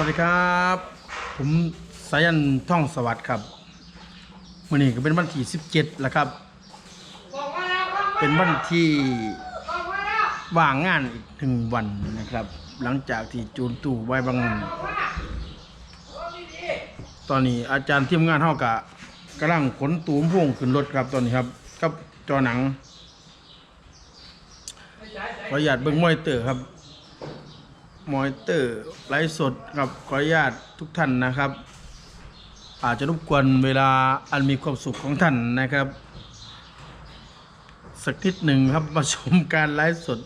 วัสดีครับ ผมสายันท่องสวัสดิ์ครับวันนี้ก็เป็นวันที่17แล้วครับ เป็นวันที่ว่างงานอีกหนึ่งวันนะครับ หลังจากที่จูนตู่ไว้บาง ตอนนี้อาจารย์ทีมงานเฮากะกำลังขนตูมพ่วงขึ้นรถครับตอนนี้ครับกับจอหนังขออนุญาตเบิ่งมอยเตอร์ครับ มอยเตอร์ไลฟ์สดครับขออนุญาตทุกท่านนะครับ อาจจะรบกวนเวลาอันมีความสุขของท่านนะครับ สักนิดหนึ่งครับมาชมการไลฟ์สด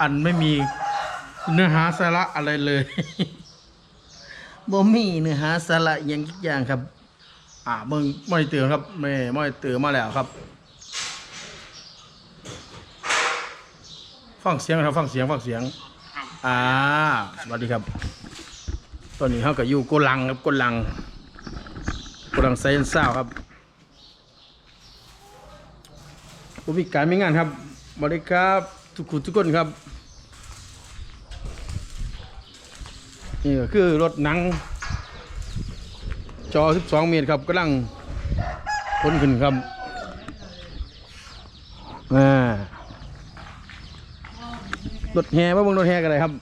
อันไม่มีเนื้อหาสาระอะไรเลยบ่มีเนื้อหาสาระอหย่างทุกอย่างครับ อ่าเบิ่งมอยเตอร์ครับแม่มอยเตอร์มาแล้วครับฟังเสียงครับฟังเสียงฟังเสียง อ่าสวัสดีครับ ตอนนี้เขาก็อยู่โกลังครับโกลังโกลังไซเอนซ่าครับผู้มีการไมีงานครับสวัสดีครับ ทุกคนทุกคนครับนี่ก็คือรถหนัง จอ 12 เมตรครับกำลังพ้นขึ้นครับอ่า รถแห่มาเบิ่งรถแห่กันเลยครับ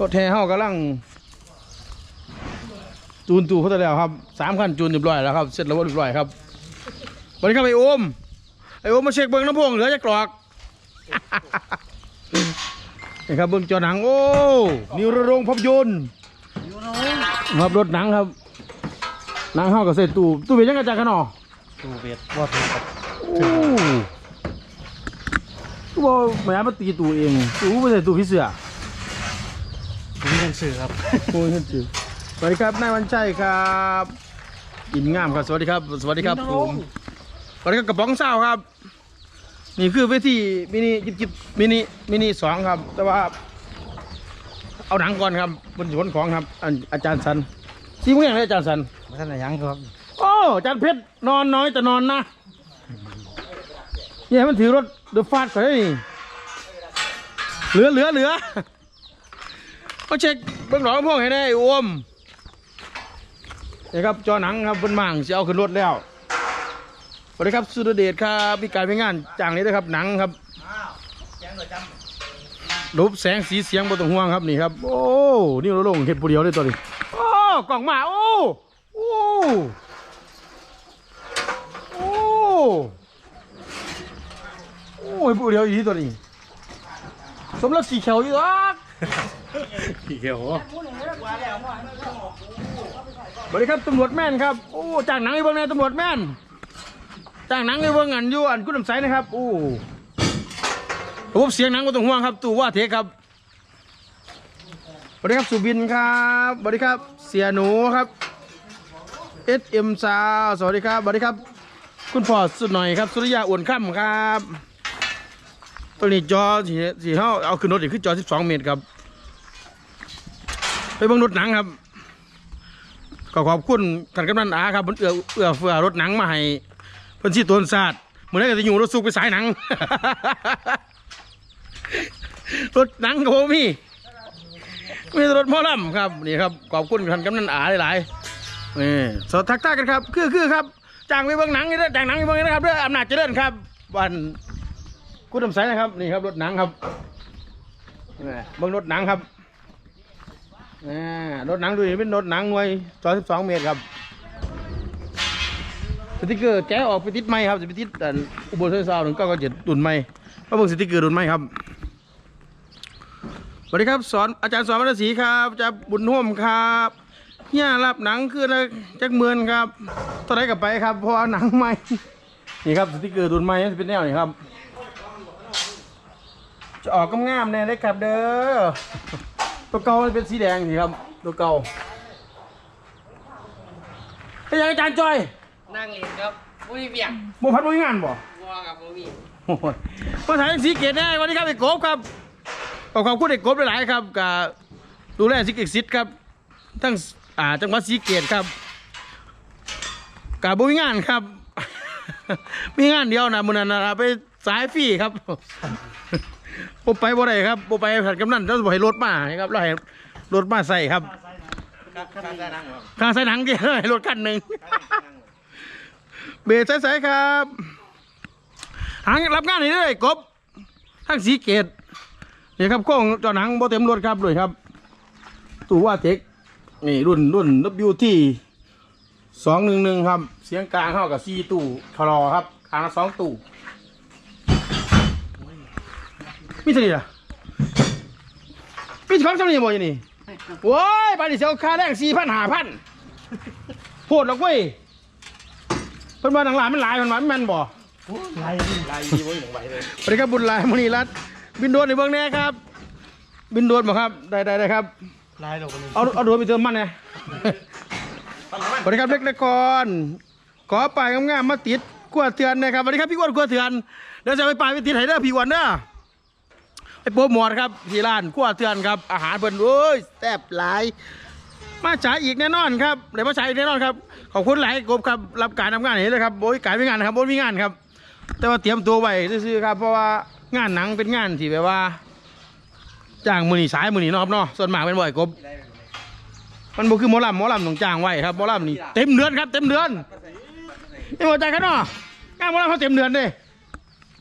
รถแห่เฮากำลัง จูนตูเขาจะแล้วครับสามคันจูนเรียบร้อยแล้วครับเสร็จแล้วเรียบร้อยครับวัสดีครับไอโอมไอโอมมาเช็คเบิ้งน้ำพวงเหลือจะกรอกนี่ครับเบิ้งจอหนังโอ้นิวรรงภาพยนตร์ครับรถหนังครับหนังเฮากับเสร็จตู้ตู้เป็นยังไงจากกันหนอตู้เบ็ดว่าถูกครับ บอกแหม่มาตีตู้เองตู้ไม่ใช่ตู้พี่เสือผมมีหนังสือครับโอ้ยจิ๋วสวัสดีครับนายวันชัยครับอินงามครับสวัสดีครับ สวัสดีครับผมสวัสดีครับกระป๋องเศร้าครับ นี่คือเวทีมินิจิบจิบมินิมินิสองครับ แต่ว่า เอาหนังก่อนครับบนสวนของครับอาอาจารย์สันซีมึงยังไงอาจารย์สันท่านไหนยังครับโอ้อาจารย์เพชรนอนน้อยแต่นอนนะ เนี่ยมันถือรถเดือฟาดเขาได้นี่เหลือเหลือเหลือเขาเช็คเบื้องหลังพวกให้ได้อ้วมนี่ครับจอหนังครับบนมั่งจะเอาขึ้นรถแล้วสวัสดีครับสุรเดชครับมีการไปงานจ้างนี้ด้วยครับหนังครับรูปแสงสีเสียงบนตรงห่วงครับนี่ครับ โอ้นี่เราลงเห็ดผู้เดียวเลยตัวนี้โอ้กล่องมาโอ้โอ้ โอ้โอ้ยผู้เดียวอีตัวนี้ สมแล้วสีเขียวอยู่อะพี่เขียวสวัสดีครับตำรวจแม่นครับโอ้จ้างหนังอ้เบิ้งแน่ตำรวจแม่นจ้างหนังอ้เบิ้งอันอยู่อันกุดน้ำใสนะครับโอ้ระบบเสียงหนังก็ต้องห่วงครับตู้ว่าเทครับสวัสดีครับสุบินครับสวัสดีครับเสียหนูครับเอสเอ็มซาสวัสดีครับสวัสดีครับ คุณพ่อสุดหน่อยครับ สุริยาอ้วนค่ำครับ ตัวนี้จอสีสีเฮาเอาขึ้นรถอีกคือจอ12เมตรครับ ไปเบิ่งรถหนังครับก็ขอบคุณท่านกำนันอาครับเอื้อเอื้อเฟื้อรถหนังมาให้เพิ่นชื่อตนศาสตร์เหมือนกับจะอยู่รถสูบไปสายหนัง รถหนังกับผมมีมีแต่รถหมอลำครับนี่ครับขอบคุณท่านกำนันอาหลายๆนี่สวัสดีทักทายกันครับ คือคือครับจ้างไปเบิ่งหนังนี่เด้อจ้างหนังไปเบิ่งนี่นะครับเด้ออำนาจเจริญครับวัน กุดน้ำใสนะครับนี่ครับรถหนังครับนี่เบิ่งรถหนังครับอ่รถหนังดูเป็นรถหนังหน่วยจอ12เมตรครับสติกเกอร์แกะออกไปติดไม้ครับจะไปติดอันอุบลเซซาวหนึ่งก็ก็จะดุนไม้เพราะเบิ่งสติกเกอร์ดุนไม้ครับสวัสดีครับสอนอาจารย์สอนวรรณศรีครับอาจารย์บุญห่วมครับเนี่ยรับหนังคืออะไรจักเมือนครับเท่าไรกับไปครับเพราะหนังใหม่นี่ครับสติกเกอร์ดุนไม้จะเป็นแนวนี้ครับ จะออกกำงามแน่เลยครับเด้อตัวเก่ามันเป็นสีแดงสิครับตัวเก่าเป็นยังไงอาจารย์จอยนั่งเล่นครับบ่มีเบียงโมพัดโมยงานบ่บัวกับบ่มีโอ้ยมาถ่ายสีเกตได้วันนี้ครับไอ้กบครับขอขอบคุณไอ้กบหลายๆครับกับดูแลสิเกตซิดครับ ทั้งอ่าจังหวัดสีเกตครับกับบุญงานครับ มีงานเดียวนะมือนั้นนะไปสายฟรีครับ ผมไปบ่ได้ครับผมไปผัดกำนันแล้วบ่ให้รถมาครับเราให้รถมาใส่ครับข้างใส่หนังเดียวเลยรถคันหนึ่งเบรใส่ๆครับหางรับงานนี่เลยกบทั้งสีเกตนี่ครับโค้งจอหนังโบเต็มรถครับด้วยครับตู้ว่าเทคนี่รุ่นรุ่น WT สองหนึ่งหนึ่งครับ เสียงกลางเข้ากับซีตู้ทรอครับกลางละสองตู้ มีเท่านี้ล่ะมีของจำนี่บ่อยังนี่โว้ยปาดิเซลค่าแรงสี่พันห้าพันโหดหรอกเว้ยเพิ่นมาหนังหลานมันหลายมันหวานมันแม่นบ่ลายนี่สวัสดีครับบุญหลายมณีรัตน์บินโดรนในเบื้องแน่ครับ บินโดรนบ่ครับได้ได้ได้ครับ ลายดอกมันเอาเอาโดรนไปเติมมันไงสวัสดีครับเล็กนครขอป้ายงามๆมาติดกลัวเถื่อนนะครับสวัสดีครับพี่อ้วนกลัวเถื่อนเดี๋ยวจะไปป้ายไปติดให้เด้อพี่อ้วนเด้อ ไอ้โปรโมทครับที่ร้านกลัวเถื่อนครับอาหารเพิ่นโอ้ยแซ่บหลายมาฉายอีกแน่นอนครับเดี๋ยวมาฉายอีกแน่นอนครับขอบคุณหลายกบครับรับการทำงานเห็นเลยครับโบยการไม่งานนะครับโบยมีงานครับ แต่ว่าเตรียมตัวไว้ซื่อๆครับเพราะว่างานหนังเป็นงานที่แบบว่าจ้างมือนีสายมือนีเนาะครับเนาะส่วนมากเป็นบ่อยกบ มันบ่คือหมอลำหมอลำต้องจ้างไว้ครับหมอลำนี่เต็มเดือนครับ เต็มเดือนนี่หัวใจครับเนาะงานหมอลำเขาเต็มเดือนเด้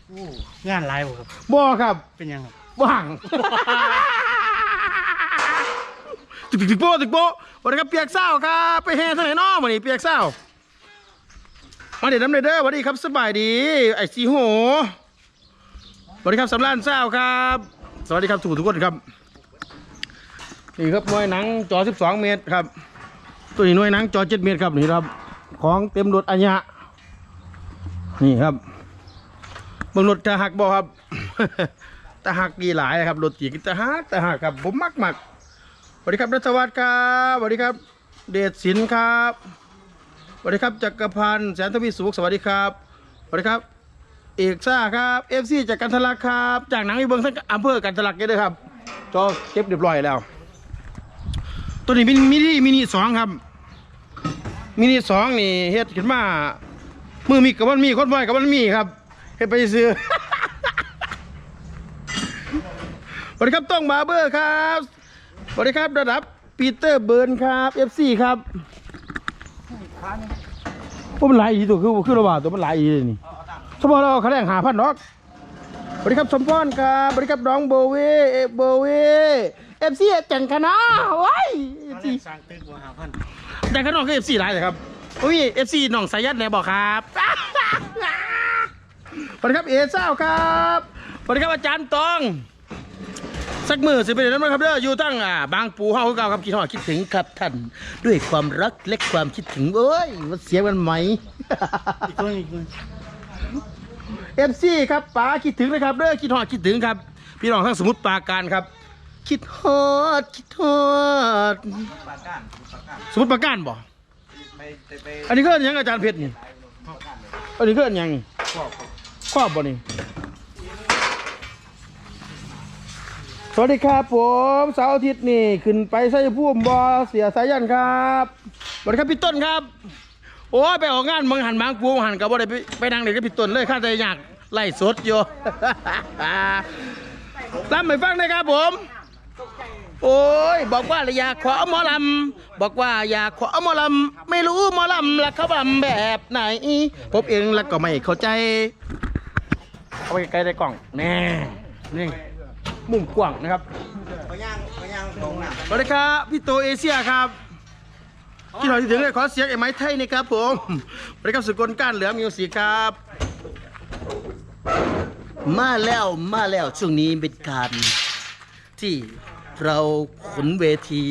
โอ้งานลายบ่ครับบ่ครับเป็นยังครับ ว่างตึกตึกตึกโป๊ตึกโป๊ะวันนี้ครับเปียกเศร้าครับไปแห่ทางไหนนาะวันนี้เปียกเศร้ามาเด็ดน้ำเด้อเด้อสวัสดีครับสบายดีไอ้สีโหสวัสดีครับสำรานเศร้าครับ สวัสดีครับทุกทุกคนครับนี่ครับหน่วยหนังจอ 12 เมตรครับ ตัวนี้หน่วยหนังจอ 7 เมตรครับนี่ครับ ของเต็มรถอัญญะนี่ครับบิ่งรถจะหักบ่ครับ ตะหักดีหลายครับรถจีกิตะหักตะหักครับผมมักมักสวัสดีครับรัชวัฒน์ครับสวัสดีครับ เดชศิลป์ครับสวัสดีครับจักรพันธ์แสนทวีสุขสวัสดีครับสวัสดีครับ เอกซ่าครับเอฟซีจากกันทลักครับ จากหนังอีเบิงทั้งอำเภอกันทลักเลยด้วยครับจอเก็บเรียบร้อยแล้ว ตัวนี้มินิมินิมินิสองครับมินิสองนี่เฮ็ดขึ้นมามือมีกับมันมีคนบ่อยกับมันมีครับเฮ็ดไปซื้อ ส วัสดีครับต้องบาร์เบอร์ครับสวัสดีครับระดับปีเตอร์เบิร์นครับ FC ครับพวกมันหลายอีตัวคือคือระหว่างตัวมันหลายอีเลยนี่สมมติเราเขาแรงหาพันดอกสวัสดีครับสมพรครับสวัสดีครับน้องโบเวโบเว FC จังคณะว้ายตอน FC แรกสร้างตึกบ่หาพันแต่ข้างนอกก็ FC หลายเลยครับโอ้ย FC น้องสายัดเนี่ยบอกครับสวัสดีครับเอเศร้าครับสวัสดีครับอาจารย์ตอง สักมือสิเป็นนั้นไหมครับเด้ออยู่ตั้งอ่าบางปูเฮาคือเก่าครับคิดฮอดคิดถึงครับท่าน ด้วยความรักและความคิดถึงเอ้ยมันเสียกันไหม อีกตัวอีกตัวเอฟซีครับป๋าคิดถึงนะครับเด้อคิดฮอดคิดถึงครับ พี่น้องทั้งสมุทรปราการครับ คิดฮอดคิดฮอดสมุทรปราการบ่อันนี้ก็อันยังอาจารย์เพชรนี่อันนี้ก็อันยังครอบบ่นี่ สวัสดีครับผมเสาร์อาทิตย์นี่ขึ้นไปไส้พุ่มบอเสียสายันครับสวัสดีครับพี่ต้นครับ โอ้ยไปออกงานมืองหันบางปูหันกับบ่ได้ไปไปนั่งเด็กกับพี่ต้นเลยข้าใจอยากไล่สดอยู่รับไม่ฟังนะครับผม โอ้ยบอกว่าอยากขอหมอลำบอกว่าอยากขอหมอลำไม่รู้หมอลำละเขาบำแบบไหนผมเองแล้วก็ไม่เข้าใจเอาไปใกล้ได้กล่องแน่นี่ มุมกว้างนะครับสวัสดีครับพี่โตเอเชียครับที่เราถึงเลยขอเสียงไอ้ไม้ไทยนี่ครับผมสวัสดีครับสุกลก้านเหลือมิวสิกครับ มาแล้วมาแล้วช่วงนี้เป็นการที่เราขนเวที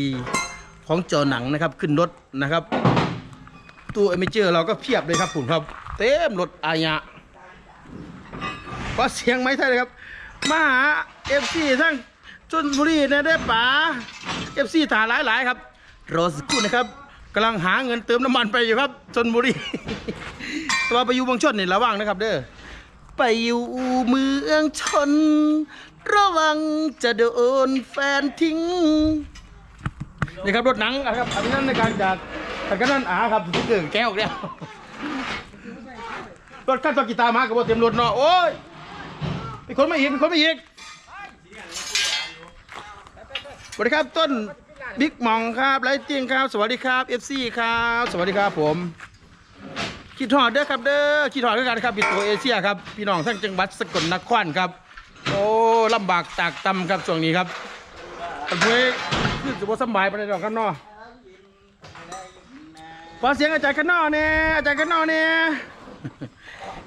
ของจอหนังนะครับขึ้นรถนะครับตู้เอเมเจอร์เราก็เพียบเลยครับผมครับ เต็มรถอายะขอเสียงไม้ไทยเลยครับ มาหาเอฟซีทั้งชนบุรีนะได้ป๋าเอฟซีถ่ายหลายๆครับรอสักครู่นะครับกำลังหาเงินเติมน้ำมันไปอยู่ครับชนบุรีตัวาไปอยู่เมืองชนเนี่ยระวังนะครับเด้อไปอยู่เมืองชน ระวังจะโดนแฟนทิ้งนี่ครับรถหนังนะครับอันนั้นในการจากอันนั้นอาครับที่เกิดแก้วแล้วรถขั้นตอนกีตาร์มากับว่าเต็มรถเนาะโอ้ย ไปคนมาอีกไปคนมาอีกสวัสดีครับต้นบิ๊กมองครับไลท์ติ้งครับสวัสดีครับ FC ครับสวัสดีครับผมคิดถอดเด้อครับเด้อคิดถอดด้วยกันครับปิดตัวเอเชียครับพี่น้องทั้งจังหวัดสกลนครครับ โอ้ลำบากตากตำครับช่วงนี้ครับอันเพื่อคือจะบ่สบายไปในดอกข้างนอกขอเสียงอาจารย์ข้างนอเนี่ยอาจารย์ข้างนอเนี่ย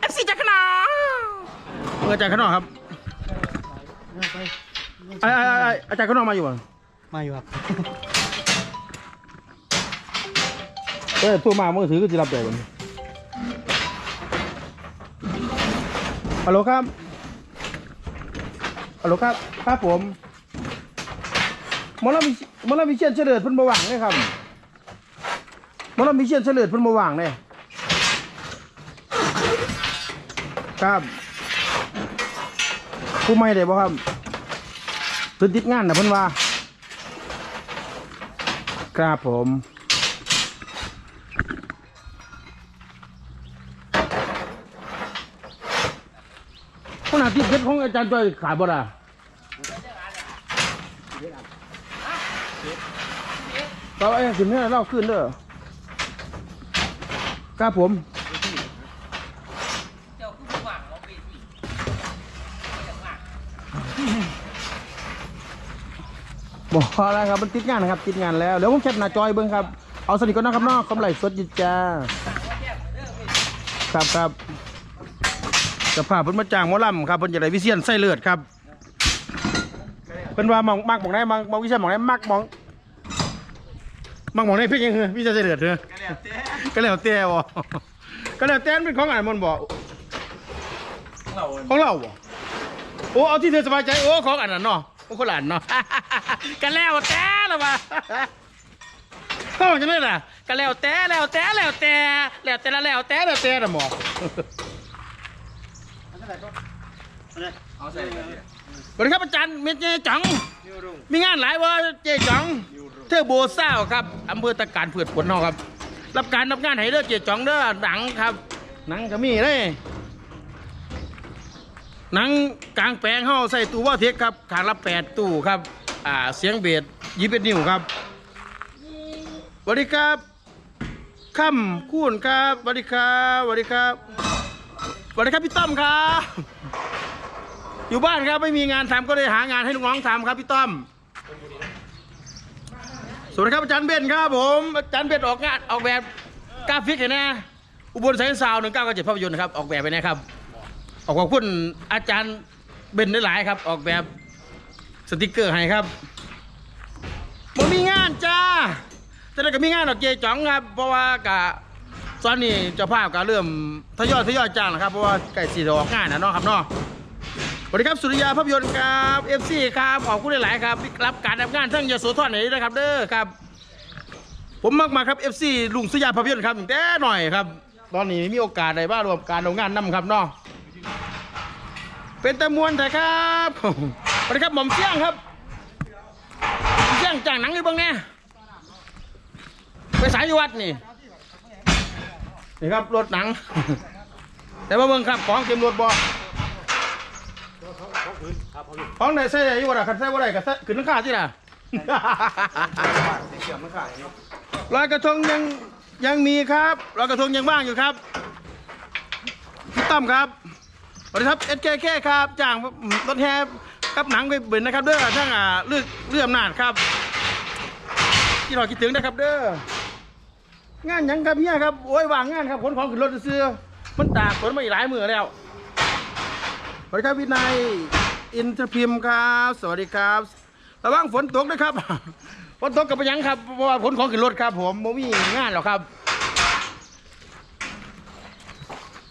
FC อาจารย์ข้างนอ เอออาจารย์ข้างนอกครับเอาไปไอ้ไอ้ไอ้อาจารย์ข้างนอกมาอยู่อะมาอยู่ครับเอ้ยตัวมามือถือก็จะรับได้บ่ฮัลโหลครับฮัลโหลครับ ครับผมหมอลำมิหมอลำมิเชียนเฉลิดเพิ่นบ่ว่างเลยครับหมอลำมิเชียนเฉลิดเพิ่นบ่ว่างเลยครับ ผู้ไม่ได้บ่ครับเพิ่นติดงานนะเพิ่นว่าครับผมขนาดที่เพชรของอาจารย์จอยขายบ่ล่ะเราไอ้ถึงให้เราขึ้นเด้อครับผม เจ้าคือผู้หวังเราเป็นอีกเจ้าหวัง บอกอะไรครับมันติดงานนะครับติดงานแล้วเดี๋ยวผมแคปหน้าจอยเบิ้งครับเอาสนิทก่อนนะครับเน้องกำไรสดอยิจ้าครับครับสภาพเพิ่นมาจ้างหมอลำครับเพิ่นจะได้วิเชียนไส้เลือดครับเพิ่นว่ามองมักมองได้มองมองวิเชียนมองได้มักมองมักมองได้เพียงยังเหรอวิเชียนไส้เลือดเหรอก็แล้วแต่บ่ก็แล้วแต่มันเป็นของอะไรมันบอกของเราบ่โอ้เอาที่เธอสบายใจโอ้ของอันนั้นเนาะ โอ้คนหละอันเนาะ กันแล้วแต่ละวะก็จะไม่ล่ะกันแล้วแต่แล้วแต่แล้วแต่แล้วแต่ละแล้วแต่แล้วแต่ละหมอเอาใส่เลย สวัสดีครับอาจารย์เมเจจัง มีงานหลายวะเจจังเธอโบเศร้าครับอำเภอตะการเผือดผลนอกครับ รับการรับงานให้เด้อเจจังเด้อหนังครับ หนังก็มีเลย หนังกลางแปลงเฮาใส่ตู้ว่าเทคครับขางละแปดตู้ครับ อ่าเสียงเบสยี่สิบนิ้วครับสวัสดีครับค่ำคูณครับสวัสดีครับสวัสดีครับสวัสดีครับพี่ต้อมครับ อยู่บ้านครับไม่มีงานทำก็เลยหางานให้ลูกน้องทำครับพี่ต้อมสวัสดีครับอาจารย์เบนครับผมอาจารย์เบนออกงานออกแบบกราฟิกเห็นไหมอุบลไซน์ซาวหนึ่งเก้าเจ็ดภาพยนตร์นะครับออกแบบไปนะครับ ขอบคุณอาจารย์เบนได้หลายครับ ออกแบบสติกเกอร์ให้ครับบ่มีงานจ้าจะได้ก็มีงานดอกเจจ๋องครับ เพราะว่ากะตอนนี้เจ้าภาพก็เริ่มทยอยทยอยจ้างแล้วครับ เพราะว่าใกล้สีออกงานนะเนาะครับเนาะสวัสดีครับสุริยาภาพยนตร์ครับเอฟซีครับขอบคุณหลาย ๆ ครับ รับการทำงานทั้งยโสธรไหนนะครับ เด้อครับ ผมมากมาครับเอฟซีลุงสุริยาภาพยนตร์ครับตั้งแต่หน่อยครับ ตอนนี้มีโอกาสได้บ้างรวมการเอางานนำครับเนาะ เป็นตะมวนแต่ครับสวัสดีครับหม่อมเชี่ยงครับเชี่ยงจ้างหนังอยู่บ้างเนี่ยไปสายอยู่วัดนี่นี่ครับรถหนัง แต่ว่าเบิ่งครับของเต็มรถบ่ของไหนใส่ได้อยู่บ่ล่ะคันใส่บ่ได้ก็ใส่ขึ้นราคาสิล่ะลอยกระทงยังยังมีครับลอยกระทงยังว่างอยู่ครับพี่ตั้มครับ วัสดีครับ SKK คครับจ้างรถแฮกับหนังไปเบินนะครับเด้อทั้งอ่าเลือกเลื่อมนาจครับที่เราคิดถึงนะครับเด้องานยังครับเฮียครับโอ้ยวางงานครับขนของขึ้นรถเสื้อมันตากฝนมาอีกหลายมือแล้วสวัสดีครับวินัยอินทรพิมพ์ครับ สวัสดีครับระวังฝนตกนะครับฝนตกกับไปยังครับเพราะว่าฝนของขึ้นรถครับ ผมโมมีงานหรอกครับ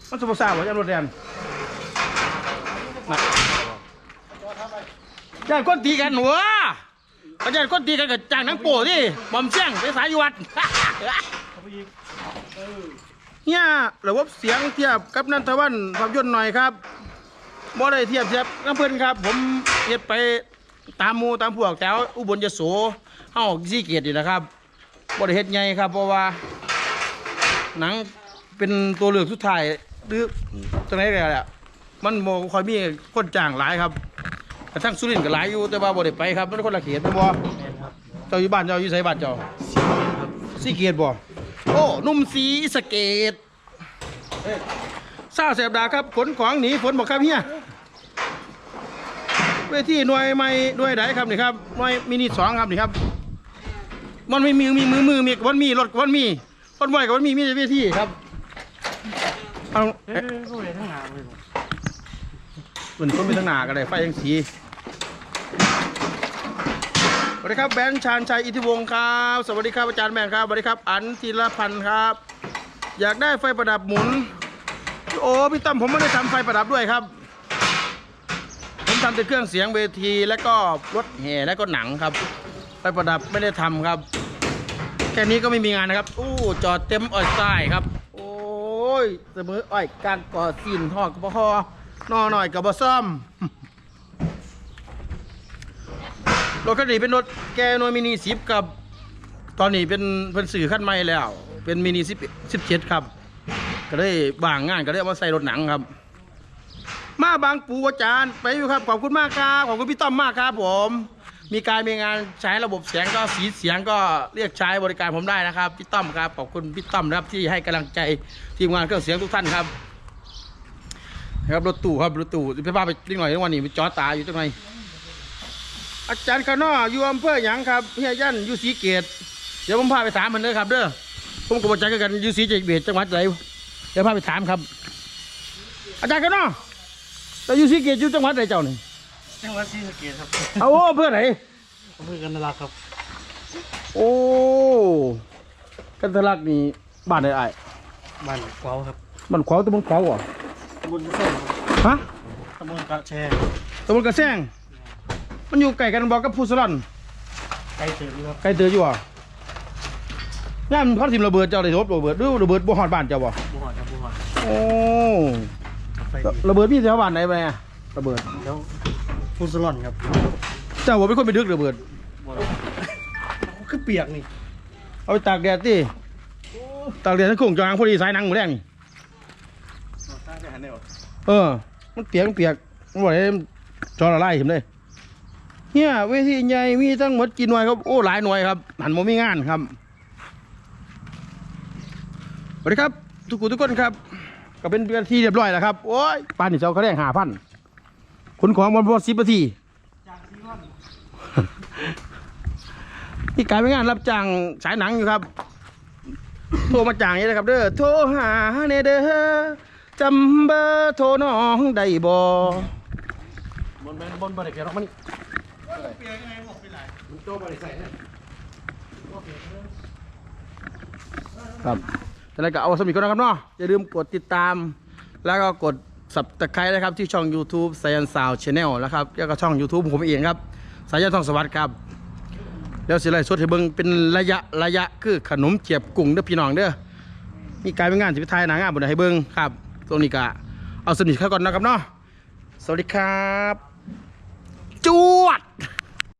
มันสมบูรณ์ว่าจะรถเรียน นะญาติก้นตีกันหัวญาติก้นตีกันกับจ้างนังโป้ที่หม่อมเสี่ยงไปสายอยู่วัดเนี่ยระบบเสียงเทียบกับนันทวันภาพยนตร์หน่อยครับบ่ได้เทียบเทียบน้ำเพิ่อนครับ ผมเฮ็ดไปตามมูตามพวกแถวอุบลยโสเฮาซีเกียรตินี่นะครับบ่ได้เฮ็ดใหญ่ครับ เพราะว่า หนังเป็นตัวเลือกสุดท้ายหรือจังได๋ก็แหละ มันบ่ค่อยมีคนจ้างหลายครับกระทั่งสุรินทร์ก็หลายอยู่แต่ว่าบ่ได้ไปครับมันคนละเขตแม่นบ่แม่นครับเจ้าอยู่บ้านเจ้าอยู่ไสบ้านเจ้าครับสีเกตบ่โอ้หนุ่มสีสะเกตเศร้าแสบดาครับขนของหนีฝนบอกครับเฮียเวทีหน่วยไม่หน่วยไหนครับนี่ครับหน่วยมินิสองครับนี่ครับ มันไม่มีมีมือมือมีวันมีรถวันมีคนบ่อยกับวันมีมีแต่เวทีครับเอา เอ้ยเขาไปทั้งหนาเลยผมเหมือนคนไปทางหนากันเลยไฟยังสีสวัสดีครับแบงค์ชาญชัยอิทธิวงศ์ครับ สวัสดีครับอาจารย์แบงค์ครับสวัสดีครับ อันธีรพันธ์ครับ อยากได้ไฟประดับหมุน โอ้พี่ตั้มผมไม่ได้ทำไฟประดับด้วยครับ ผมทำแต่เครื่องเสียงเวทีและก็รถแห่และก็หนังครับ ไฟประดับไม่ได้ทำครับแค่นี้ก็ไม่มีงานนะครับอู้จอดเต็มอ้อยใต้ครับ โอ้ยเสมออ้อยกางก่อสินทอดกระพอ นอหน่อยกับบะซ่อมรถคันนี้เป็นรถแกโนมินีสิบกับ ตอนนี้เป็นเป็นสื่อขั้นใหม่แล้ว เป็นมินิสิบสิบเจ็ดครับ ก็ได้บางงานก็ได้เอามาใส่รถหนังครับ มาบางปูอาจารย์ไปอยู่ครับขอบคุณมากครับขอบคุณพี่ต้อมมากครับผม มีการมีงานใช้ระบบเสียงก็สีเสียงก็เรียกใช้บริการผมได้นะครับพี่ต้อมครับขอบคุณพี่ต้อมนะครับที่ให้กำลังใจทีมงานเครื่องเสียงทุกท่านครับ นะครับรถตู้ครับรถตู้ไปพาไปนิดหน่อยวันนี้ไปจอตาอยู่ตรงไหนอาจารย์ขนออยู่อำเภอหยังครับเฮียยันอยู่ศรีเกตเดี๋ยวผมพาไปถามมันเลยครับเด้อผมกับอาจารย์กันอยู่ศรีเกตจังหวัดไหนเดี๋ยวพาไปถามครับ อาจารย์ขนอเราอยู่ศรีเกตอยู่จังหวัดไหนเจ้านี่จังหวัดศรีสะเกษครับเอาอำเพื่อไหนอำเภอกันนารากครับ โอ้กันทะลักนี่บ้านไหนไอ้ายบ้านกวาวครับมันขวาวตะบนขวาวเหรอตำ บลกระแซงครับฮะตำบลกระแชงตะบนกระแซงมันอยู่ไก่กันบอกกับผู้สลันไกลเติมครับไก่เตืออยู่อะย่ามเขาทิมระเบิดเจ้าเลยทบระเบิดหรือระเบิดบ่ฮอดบ้านเจ้าบ่บุหอดครับบุหอดโอ้ครับไฟดีระเบิดพี่แถวบ้านไหนไปอะระเบิด แล้วฟูสลอนครับเจ้าบ่เป็นคนไปดึกระเบิด บ่หรอกคือเปียกนี่เอาไปตากแดดติตากแดดทั้งโคงจางพอดีสายหนังหมดแรงนี่สร้างได้ หันได้หรอเออ มันเปียกมันเปียกมันบ่ได้จอละลายเห็นเลยเนี่ยเวทีใหญ่มีทั้งหมดกี่หน่วยครับโอ้หลายหน่วยครับ หันโมมีงานครับสวัสดีครับ ทุกคนทุกคนครับ ก็เป็นเวทีเรียบร้อยแล้วครับโอ้ยปานนี่เจ้าเขาแรงหาพันขนของบนบนสิบนาทีนี่กลายเป็นงานรับจ้างฉายหนังอยู่ครับ โทรมาจ้างนี่นะครับ เด้อโทรหาเนเด้อ จำเบอร์โทรน้องได้บ่บนบนบนเด็กเปียกหรอกมันครับแต่แล้วก็เอาสมิกก่อนนะครับเนาะอย่าลืมกดติดตาม แล้วก็กดสับตะไคร้นะครับที่ช่อง YouTube สายันสาวชาแนลนะครับแล้วก็ช่อง YouTube ผมเองครับสายันทองสวัสดิ์ครับเดี๋ยวสิไลฟ์สดให้เบิ่งเป็นระยะระยะคือขนมเจียบกุ้งเด้อพี่น้องเด้อมีการเป็นงานสิไปถ่ายหนังงานบนให้เบิ่งครับ ตรงนี้ก็เอาสนิทเข้าก่อนนะครับเนาะสวัสดีครับ จวด